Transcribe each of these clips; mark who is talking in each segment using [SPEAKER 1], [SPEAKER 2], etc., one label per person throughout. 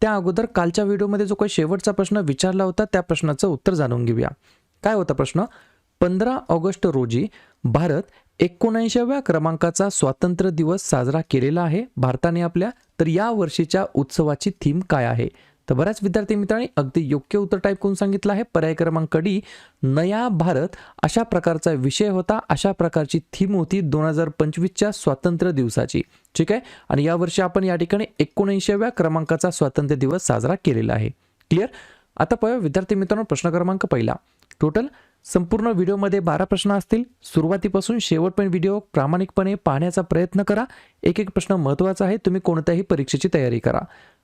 [SPEAKER 1] त्या अगोदर कालच्या व्हिडिओमध्ये जो काही शेवटचा प्रश्न विचारला होता त्या प्रश्नाचं उत्तर जाणून घेऊया. काय होता प्रश्न? पंधरा ऑगस्ट रोजी भारत एकोणऐंशाव्या क्रमांकाचा स्वातंत्र्य दिवस साजरा केलेला आहे भारताने आपल्या. तर या वर्षीच्या उत्सवाची थीम काय आहे? तर बऱ्याच विद्यार्थी मित्रांनी अगदी योग्य उत्तर टाईप करून सांगितलं आहे. पर्याय क्रमांक डी नया भारत अशा प्रकारचा विषय होता अशा प्रकारची थीम होती दोन हजार पंचवीसच्या स्वातंत्र्य दिवसाची. ठीक आहे? आणि यावर्षी आपण या ठिकाणी एकोणऐंशीव्या क्रमांकाचा स्वातंत्र्य दिवस साजरा केलेला आहे. क्लिअर आता पाहूया विद्यार्थी मित्रांनो प्रश्न क्रमांक पहिला. टोटल संपूर्ण व्हिडिओमध्ये बारा प्रश्न असतील. सुरुवातीपासून शेवटपर्यंत व्हिडिओ प्रामाणिकपणे पाहण्याचा प्रयत्न करा. एक एक प्रश्न महत्त्वाचा आहे. तुम्ही कोणत्याही परीक्षेची तयारी करा.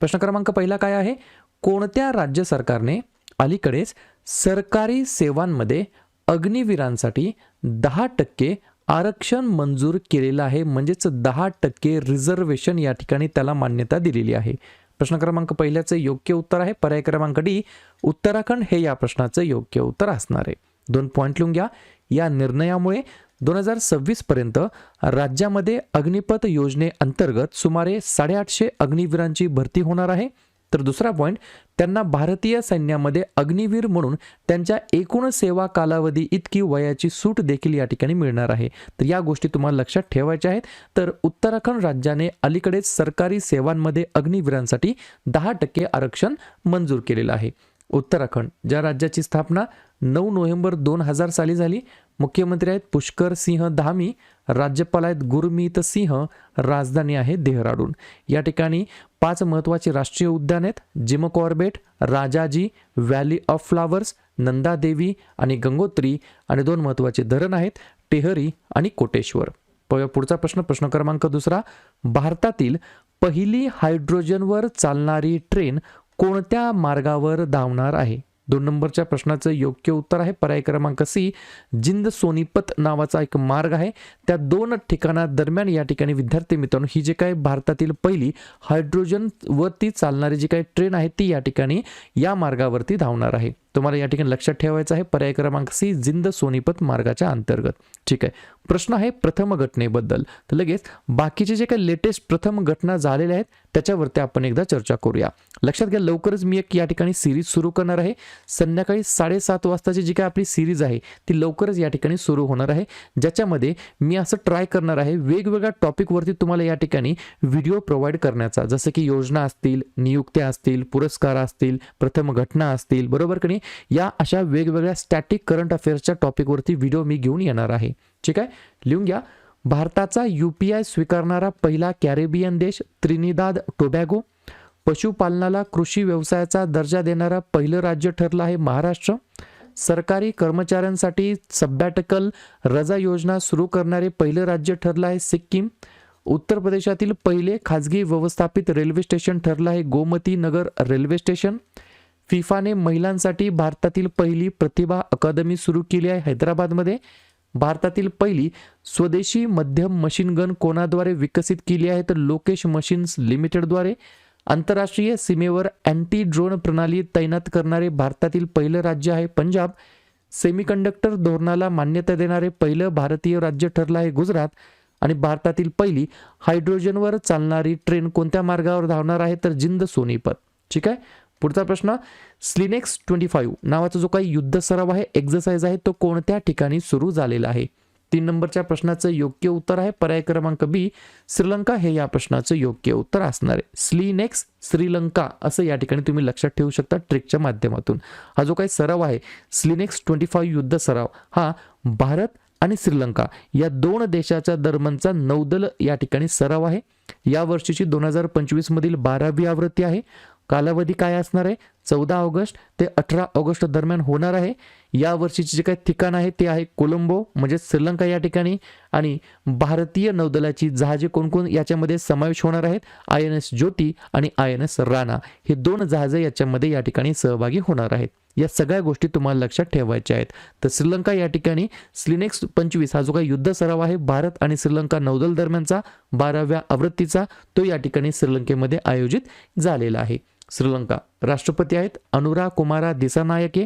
[SPEAKER 1] प्रश्न क्रमांक पहिला काय आहे? कोणत्या राज्य सरकारने अलीकडेच सरकारी सेवांमध्ये अग्निवीरांसाठी दहा टक्के आरक्षण मंजूर केलेलं आहे. म्हणजेच दहा टक्के रिझर्वेशन या ठिकाणी त्याला मान्यता दिलेली आहे. प्रश्न क्रमांक पहिल्याचं योग्य उत्तर आहे. पर्याय क्रमांक डी उत्तराखंड हे या प्रश्नाचं योग्य उत्तर असणार आहे. दोन पॉईंट लिहून घ्या. या निर्णयामुळे दोन हजार सव्वीस पर्यंत राज्यामध्ये अग्निपथ योजनेअंतर्गत सुमारे साडेआठशे अग्निवीरांची भरती होणार आहे. तर दुसरा पॉईंट त्यांना भारतीय सैन्यामध्ये अग्निवीर म्हणून त्यांच्या एकूण सेवा कालावधी इतकी वयाची सूट देखील या ठिकाणी मिळणार आहे. तर या गोष्टी तुम्हाला लक्षात ठेवायच्या आहेत. तर उत्तराखंड राज्याने अलीकडेच सरकारी सेवांमध्ये अग्निवीरांसाठी दहा टक्के आरक्षण मंजूर केलेलं आहे. उत्तराखंड ज्या राज्याची स्थापना नऊ नोव्हेंबर दोन हजार साली झाली. मुख्यमंत्री आहेत पुष्कर सिंह धामी राज्यपाल आहेत गुरमीत सिंह राजधानी आहे देहराडून. या ठिकाणी पाच महत्त्वाचे राष्ट्रीय उद्यान आहेत. Jim Corbett Rajaji valley of flowers Nanda Devi आणि गंगोत्री आणि दोन महत्त्वाचे धरण आहेत टेहरी आणि कोटेश्वर. प- पुढचा प्रश्न प्रश्न क्रमांक दुसरा. भारतातील पहिली हायड्रोजनवर चालणारी ट्रेन कोणत्या मार्गावर धावणार आहे? दोन नंबरच्या प्रश्नाचं योग्य उत्तर आहे पर्याय क्रमांक सी जिंद सोनीपत नावाचा एक मार्ग आहे. त्या दोन ठिकाणा दरम्यान या ठिकाणी विद्यार्थी मित्रांनो ही जे काय भारतातील पहिली हायड्रोजन वरती चालणारी जी काही ट्रेन आहे ती या ठिकाणी या मार्गावरती धावणार आहे. तुम्हाला या ठिकाणी लक्षात ठेवायचं आहे पर्याय क्रमांक सी जिंद सोनीपत मार्गाच्या अंतर्गत. ठीक आहे. प्रश्न आहे प्रथम घटनेबद्दल. तर लगेच बाकीचे जे काही लेटेस्ट प्रथम घटना झालेल्या आहेत त्याच्यावरती आपण एकदा चर्चा करूया. लक्षात घ्या लवकरच मी एक या ठिकाणी सिरीज सुरू करणार आहे. संध्याकाळी साडेसात वाजताची जी काय आपली सिरीज आहे ती लवकरच या ठिकाणी सुरू होणार आहे. ज्याच्यामध्ये मी असं ट्राय करणार आहे वेगवेगळ्या टॉपिकवरती तुम्हाला या ठिकाणी व्हिडिओ प्रोव्हाइड करण्याचा. जसं की योजना असतील नियुक्त्या असतील पुरस्कार असतील प्रथम घटना असतील. बरोबर की या अशा वेगवेगळ्या स्टॅटिक करंट अफेअर्सच्या टॉपिकवरती व्हिडिओ मी घेऊन येणार आहे. ठीक आहे? लिहून घ्या. भारताचा यू पी आय स्वीकारणारा पहिला कॅरेबियन देश त्रिनिदाद टोबॅगो. पशुपालनाला कृषी व्यवसायाचा दर्जा देणारा पहिलं राज्य ठरलं आहे महाराष्ट्र. सरकारी कर्मचाऱ्यांसाठी सब्बॅटिकल रजा योजना सुरू करणारे पहिलं राज्य ठरलं आहे सिक्कीम. उत्तर प्रदेशातील पहिले खाजगी व्यवस्थापित रेल्वे स्टेशन ठरलं आहे गोमती नगर रेल्वे स्टेशन. फिफाने महिलांसाठी भारतातील पहिली प्रतिभा अकादमी सुरू केली आहे हैदराबादमध्ये. भारतातील पहिली स्वदेशी मध्यम मशीन गन कोणाद्वारे विकसित केली आहे तर लोकेश मशीन्स लिमिटेडद्वारे. आंतरराष्ट्रीय सीमेवर अँटी ड्रोन प्रणाली तैनात करणारे भारतातील पहिलं राज्य आहे पंजाब. सेमीकंडक्टर धोरणाला मान्यता देणारे पहिलं भारतीय राज्य ठरलं आहे गुजरात. आणि भारतातील पहिली हायड्रोजनवर चालणारी ट्रेन कोणत्या मार्गावर धावणार आहे? तर जिंद सोनीपत. ठीक आहे? पुढचा प्रश्न स्लिनेक्स ट्वेंटी फाईव्ह नावाचा जो काही युद्ध सराव आहे एक्झरसाइज आहे तो कोणत्या ठिकाणी सुरू झालेला आहे? तीन नंबरच्या प्रश्नाचं योग्य उत्तर आहे. पर्याय क्रमांक बी श्रीलंका हे या प्रश्नाचं योग्य उत्तर असणार आहे. स्लीनेक्स श्रीलंका असं या ठिकाणी तुम्ही लक्षात ठेवू शकता ट्रिकच्या माध्यमातून. हा जो काही सराव आहे स्लिनेक्स ट्वेंटी फाईव्ह युद्ध सराव हा भारत आणि श्रीलंका या दोन देशाच्या दरम्यानचा नौदल या ठिकाणी सराव आहे. या वर्षीची दोन हजार पंचवीस मधील बारावी आवृत्ती आहे. कालावधी काय असणार आहे? चौदा ऑगस्ट ते अठरा ऑगस्ट दरम्यान होणार आहे. या वर्षीचे जे काही ठिकाण आहे ते आहे कोलंबो म्हणजे श्रीलंका या ठिकाणी. आणि भारतीय नौदलाची जहाजे कोणकोण याच्यामध्ये समावेश होणार आहेत? आय एन एस ज्योती आणि आय एन एस राणा. हे दोन जहाजे याच्यामध्ये या ठिकाणी सहभागी होणार आहेत. या सगळ्या गोष्टी तुम्हाला लक्षात ठेवायच्या आहेत. तर श्रीलंका या ठिकाणी स्लिनेक्स पंचवीस हा जो काही युद्ध सराव आहे भारत आणि श्रीलंका नौदल दरम्यानचा बाराव्या आवृत्तीचा तो या ठिकाणी श्रीलंकेमध्ये आयोजित झालेला आहे. श्रीलंका. राष्ट्रपती आहेत अनुरा कुमारा दिसानायके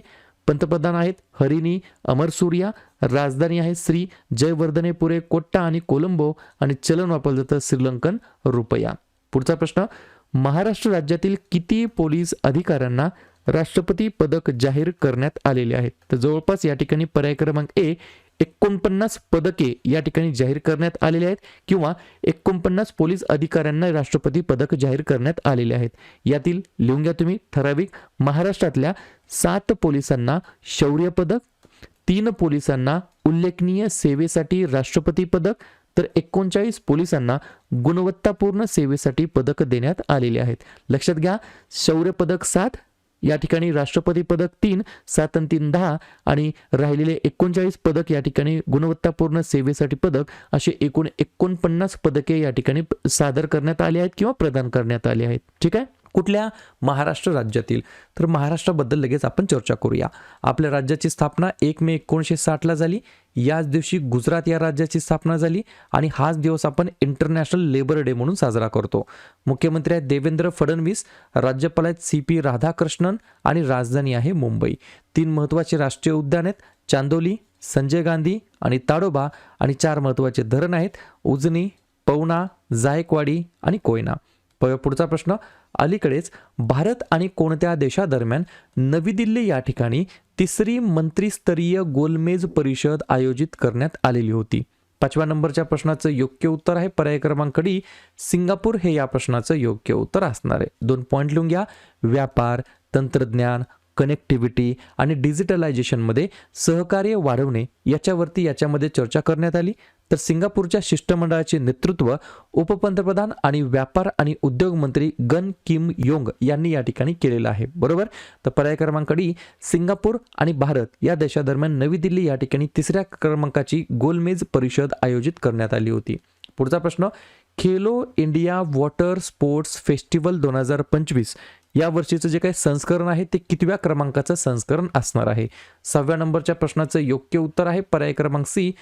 [SPEAKER 1] पंतप्रधान आहेत हरिणी अमरसूर्या राजधानी आहे श्री जयवर्धनेपुरे कोट्टा आणि कोलंबो आणि चलन वापरलं जातं श्रीलंकन रुपया. पुढचा प्रश्न महाराष्ट्र राज्यातील किती पोलीस अधिकाऱ्यांना राष्ट्रपती पदक जाहीर करण्यात आलेले आहेत तर जवळपास या ठिकाणी पर्याय क्रमांक ए एकोणपन्नास पदके या ठिकाणी जाहीर करण्यात आलेले आहेत किंवा एकोणपन्नास पोलीस अधिकाऱ्यांना राष्ट्रपती पदक जाहीर करण्यात आलेले आहेत. यातील लिहून घ्या तुम्ही ठराविक महाराष्ट्रातल्या सात पोलिसांना शौर्य पदक तीन पोलिसांना उल्लेखनीय सेवेसाठी राष्ट्रपती पदक तर एकोणचाळीस पोलिसांना गुणवत्तापूर्ण सेवेसाठी पदक देण्यात आलेले आहेत. लक्षात घ्या शौर्य पदक सात या ठिकाणी राष्ट्रपती पदक तीन सात आणि तीन दहा आणि राहिलेले एकोणचाळीस पदक या ठिकाणी गुणवत्तापूर्ण सेवेसाठी पदक असे एकूण एकोणपन्नास पदके या ठिकाणी सादर करण्यात आले आहेत किंवा प्रदान करण्यात आले आहेत. ठीक आहे? कुठल्या महाराष्ट्र राज्यातील? तर महाराष्ट्राबद्दल लगेच आपण चर्चा करूया. आपल्या राज्याची स्थापना एक मे एकोणीसशे साठला झाली. याच दिवशी गुजरात या राज्याची स्थापना झाली आणि हाच दिवस आपण इंटरनॅशनल लेबर डे म्हणून साजरा करतो. मुख्यमंत्री आहेत देवेंद्र फडणवीस राज्यपाल आहेत सी पी राधाकृष्णन आणि राजधानी आहे मुंबई. तीन महत्त्वाचे राष्ट्रीय उद्यान आहेत. चांदोली संजय गांधी आणि ताडोबा आणि चार महत्त्वाचे धरण आहेत. उजनी पवना जायकवाडी आणि कोयना. पुढचा प्रश्न. अलीकडेच भारत आणि कोणत्या देशादरम्यान नवी दिल्ली या ठिकाणी तिसरी मंत्रीस्तरीय गोलमेज परिषद आयोजित करण्यात आलेली होती? पाचव्या नंबरच्या प्रश्नाचं योग्य उत्तर आहे पर्याय क्रमांक डी सिंगापूर हे या प्रश्नाचं योग्य उत्तर असणार आहे. दोन पॉईंट लिहून घ्या. व्यापार तंत्रज्ञान कनेक्टिव्हिटी आणि डिजिटलायझेशनमध्ये सहकार्य वाढवणे याच्यावरती याच्यामध्ये चर्चा करण्यात आली. तर सिंगापूरच्या शिष्टमंडळाचे नेतृत्व उपपंतप्रधान आणि व्यापार आणि उद्योग मंत्री गन किम योंग यांनी या ठिकाणी केलेलं आहे. बरोबर? तर पर्याय क्रमांक डी सिंगापूर आणि भारत या देशादरम्यान नवी दिल्ली या ठिकाणी तिसऱ्या क्रमांकाची गोलमेज परिषद आयोजित करण्यात आली होती. पुढचा प्रश्न Khelo India water sports festival दोन हजार पंचवीस या वर्षीचं जे काही संस्करण आहे ते कितव्या क्रमांकाचं संस्करण असणार आहे? सहाव्या नंबरच्या प्रश्नाचं योग्य उत्तर आहे पर्याय क्रमांक सी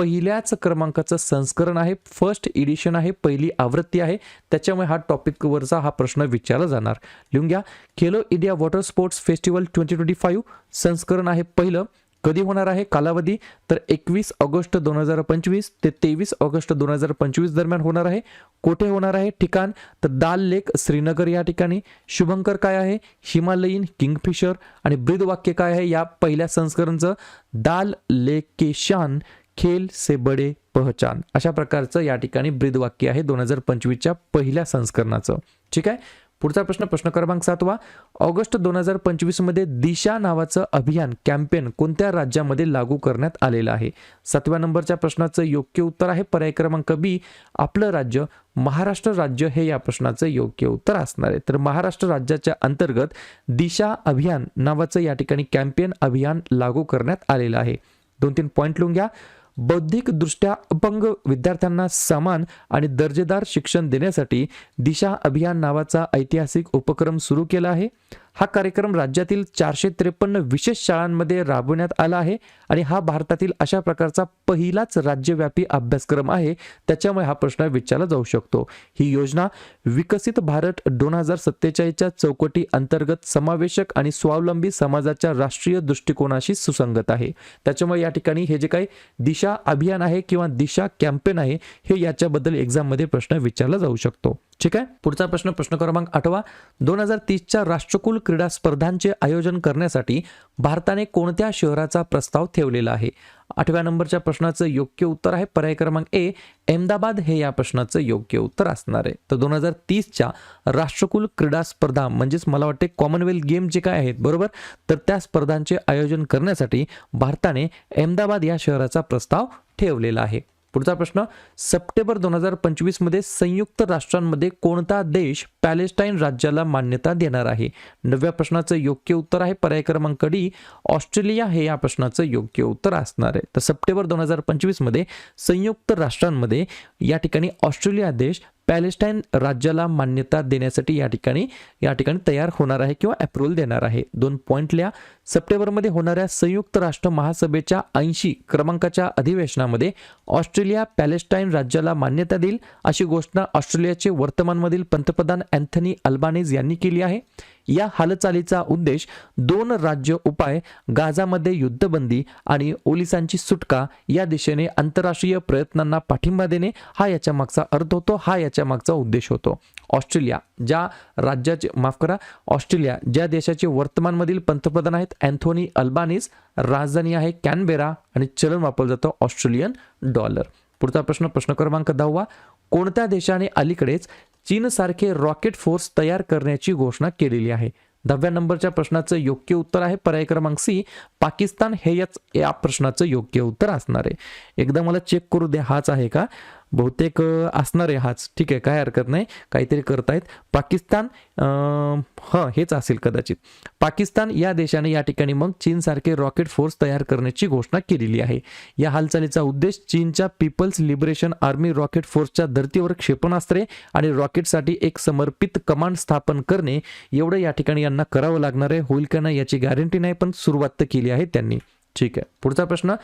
[SPEAKER 1] पहिल्याच क्रमांकाचं संस्करण आहे. फर्स्ट एडिशन आहे. पहिली आवृत्ती आहे. त्याच्यामुळे हा टॉपिकवरचा हा प्रश्न विचारला जाणार. लिहून घ्या. Khelo India water sports festival twenty twenty five संस्करण आहे पहिलं. कधी होणार आहे? कालावधी. तर एकवीस ऑगस्ट दोन हजार पंचवीस ते तेवीस ऑगस्ट दोन हजार पंचवीस दरम्यान होणार आहे. कोठे होणार आहे? ठिकाण. तर दाल लेक श्रीनगर या ठिकाणी. शुभंकर काय आहे? हिमालयीन किंगफिशर. आणि ब्रीद वाक्य काय आहे? या पहिल्या संस्करणचं. दाल लेक के शान खेल से बडे पहचान. अशा प्रकारचं या ठिकाणी ब्रीदवाक्य आहे दोन हजार पंचवीसच्या पहिल्या संस्करणाचं. ठीक आहे? पुढचा प्रश्न प्रश्न क्रमांक सातवा. ऑगस्ट दोन हजार पंचवीसमध्ये दिशा नावाचं अभियान कॅम्पेन कोणत्या राज्यामध्ये लागू करण्यात आलेलं आहे? सातव्या नंबरच्या प्रश्नाचं योग्य उत्तर आहे पर्याय क्रमांक बी. आपलं राज्य महाराष्ट्र राज्य हे या प्रश्नाचं योग्य उत्तर असणार आहे. तर महाराष्ट्र राज्याच्या अंतर्गत दिशा अभियान नावाचं या ठिकाणी कॅम्पेन अभियान लागू करण्यात आलेलं आहे. दोन तीन पॉईंट लिहून घ्या. बौद्धिकदृष्ट्या अपंग विद्यार्थ्यांना समान आणि दर्जेदार शिक्षण देण्यासाठी दिशा अभियान नावाचा ऐतिहासिक उपक्रम सुरू केला आहे. हा कार्यक्रम राज्यातील चारशे त्रेपन्न विशेष शाळांमध्ये राबवण्यात आला आहे आणि हा भारतातील अशा प्रकारचा पहिलाच राज्यव्यापी अभ्यासक्रम आहे. त्याच्यामुळे हा प्रश्न विचारला जाऊ शकतो. ही योजना विकसित भारत दोन हजार सत्तेचाळीसच्या चौकटी अंतर्गत समावेशक आणि स्वावलंबी समाजाच्या राष्ट्रीय दृष्टिकोनाशी सुसंगत आहे. त्याच्यामुळे या ठिकाणी हे जे काही दिशा अभियान आहे किंवा दिशा कॅम्पेन आहे हे याच्याबद्दल एक्झाममध्ये प्रश्न विचारला जाऊ शकतो. ठीक आहे? पुढचा प्रश्न प्रश्न क्रमांक आठवा. दोन हजार तीसच्या राष्ट्रकुल क्रीडा स्पर्धांचे आयोजन करण्यासाठी भारताने कोणत्या शहराचा प्रस्ताव ठेवलेला आहे? आठव्या नंबरच्या प्रश्नाचं योग्य उत्तर आहे. पर्याय क्रमांक ए अहमदाबाद हे या प्रश्नाचं योग्य उत्तर असणार आहे. तर दोन हजार तीसच्या राष्ट्रकुल क्रीडा स्पर्धा म्हणजेच मला वाटते कॉमनवेल्थ गेम जे काय आहेत बरोबर? तर त्या स्पर्धांचे आयोजन करण्यासाठी भारताने अहमदाबाद या शहराचा प्रस्ताव ठेवलेला आहे. पुढचा प्रश्न सप्टेंबर दोन हजार पंचवीसमध्ये संयुक्त राष्ट्रांमध्ये कोणता देश पॅलेस्टाईन राज्याला मान्यता देणार आहे? नवव्या प्रश्नाचं योग्य उत्तर आहे पर्याय क्रमांक डी ऑस्ट्रेलिया हे या प्रश्नाचं योग्य उत्तर असणार आहे. तर सप्टेंबर दोन हजार पंचवीसमध्ये संयुक्त राष्ट्रांमध्ये या ठिकाणी ऑस्ट्रेलिया देश पॅलेस्टाईन राज्याला मान्यता देण्यासाठी या ठिकाणी या ठिकाणी तयार होणार आहे किंवा अप्रुव्हल देणार आहे. दोन पॉईंटल्या सप्टेंबरमध्ये होणाऱ्या संयुक्त राष्ट्र महासभेच्या ऐंशी क्रमांकाच्या अधिवेशनामध्ये ऑस्ट्रेलिया पॅलेस्टाईन राज्याला मान्यता देईल अशी घोषणा ऑस्ट्रेलियाचे वर्तमानमधील पंतप्रधान अँथनी अल्बानीज यांनी केली आहे. या हालचालीचा उद्देश दोन राज्य उपाय गाझामध्ये युद्धबंदी आणि ओलिसांची सुटका या दिशेने आंतरराष्ट्रीय प्रयत्नांना पाठिंबा देणे हा याच्या मागचा अर्थ होतो हा याच्या मागचा उद्देश होतो. ऑस्ट्रेलिया ज्या राज्याचे माफ करा ऑस्ट्रेलिया ज्या देशाचे वर्तमानमधील पंतप्रधान आहेत अँथोनी अल्बानीज राजधानी आहे कॅनबेरा आणि चलन वापरलं जातं ऑस्ट्रेलियन डॉलर. पुढचा प्रश्न प्रश्न क्रमांक दहावा कोणत्या देशाने अलीकडेच चीनसारखे रॉकेट फोर्स तयार करण्याची घोषणा केलेली आहे. दहाव्या नंबरच्या प्रश्नाचं योग्य उत्तर आहे पर्याय क्रमांक सी. पाकिस्तान हे याच या प्रश्नाचं योग्य उत्तर असणार आहे. एकदा मला चेक करू द्या हाच आहे का? बहुतेक असणार आहे हाच. ठीक आहे काय हरकत नाही. काहीतरी करतायत. पाकिस्तान हां हं हेच असेल कदाचित. पाकिस्तान या देशाने या ठिकाणी मग चीनसारखे रॉकेट फोर्स तयार करण्याची घोषणा केलेली आहे. या हालचालीचा उद्देश चीनच्या पीपल्स लिबरेशन आर्मी रॉकेट फोर्सच्या धर्तीवर क्षेपणास्त्रे आणि रॉकेटसाठी एक समर्पित कमांड स्थापन करणे एवढं या ठिकाणी यांना करावं लागणार आहे. होईल का नाही याची गॅरंटी नाही पण सुरुवात तर केली आहे त्यांनी. ठीक आहे. पुढचा प्रश्न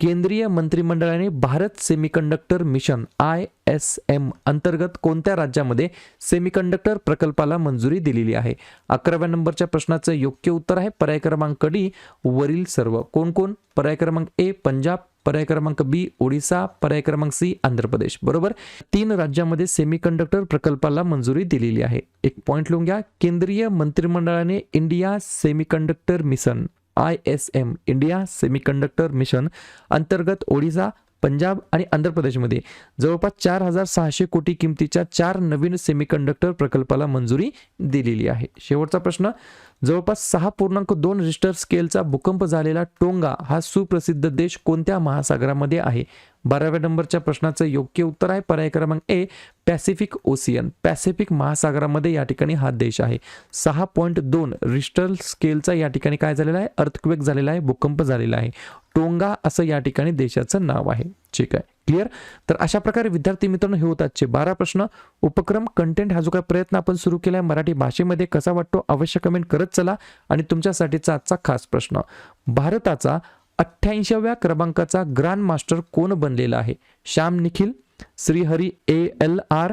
[SPEAKER 1] केंद्रीय मंत्रिमंडळाने Bharat semiconductor mission I S M अंतर्गत कोणत्या राज्यामध्ये सेमीकंडक्टर प्रकल्पाला मंजुरी दिलेली आहे? अकराव्या नंबरच्या प्रश्नाचं योग्य उत्तर आहे पर्याय क्रमांक डी वरील सर्व. कोण कोण? पर्याय क्रमांक ए पंजाब. पर्याय क्रमांक बी ओडिसा. पर्याय क्रमांक सी आंध्र प्रदेश. बरोबर? तीन राज्यामध्ये सेमीकंडक्टर प्रकल्पाला मंजुरी दिलेली आहे. एक पॉईंट लिहून घ्या. केंद्रीय मंत्रिमंडळाने India semiconductor mission I S M India semiconductor mission अंतर्गत ओडिसा पंजाब आणि आंध्र प्रदेशमध्ये जवळपास चार हजार सहाशे कोटी किमतीच्या चार नवीन सेमीकंडक्टर प्रकल्पाला मंजुरी दिलेली आहे. शेवटचा प्रश्न जवळपास सहा पूर्णांक दोन रिस्टर स्केलचा भूकंप झालेला टोंगा हा सुप्रसिद्ध देश कोणत्या महासागरामध्ये आहे? बाराव्या नंबरच्या प्रश्नाचं योग्य उत्तर आहे. पर्याय क्रमांक ए पॅसिफिक ओसियन. पॅसिफिक महासागरामध्ये या ठिकाणी हा देश आहे. सहा पॉईंट दोन रिस्टर स्केलचा या ठिकाणी काय झालेला आहे? अर्थक्वेक झालेला आहे. भूकंप झालेला आहे. टोंगा असं या ठिकाणी देशाचं नाव आहे. ठीक आहे. क्लिअर तर अशा प्रकारे विद्यार्थी मित्रांनो हे होतातचे बारा प्रश्न. उपक्रम कंटेंट हा जो काही प्रयत्न आपण सुरू केला आहे मराठी भाषेमध्ये कसा वाटतो अवश्य कमेंट करत चला. आणि तुमच्यासाठीचा आजचा खास प्रश्न. भारताचा अठ्ठ्याऐंशीव्या क्रमांकाचा ग्रँड मास्टर कोण बनलेला आहे? Shyam Nikhil Srihari A L R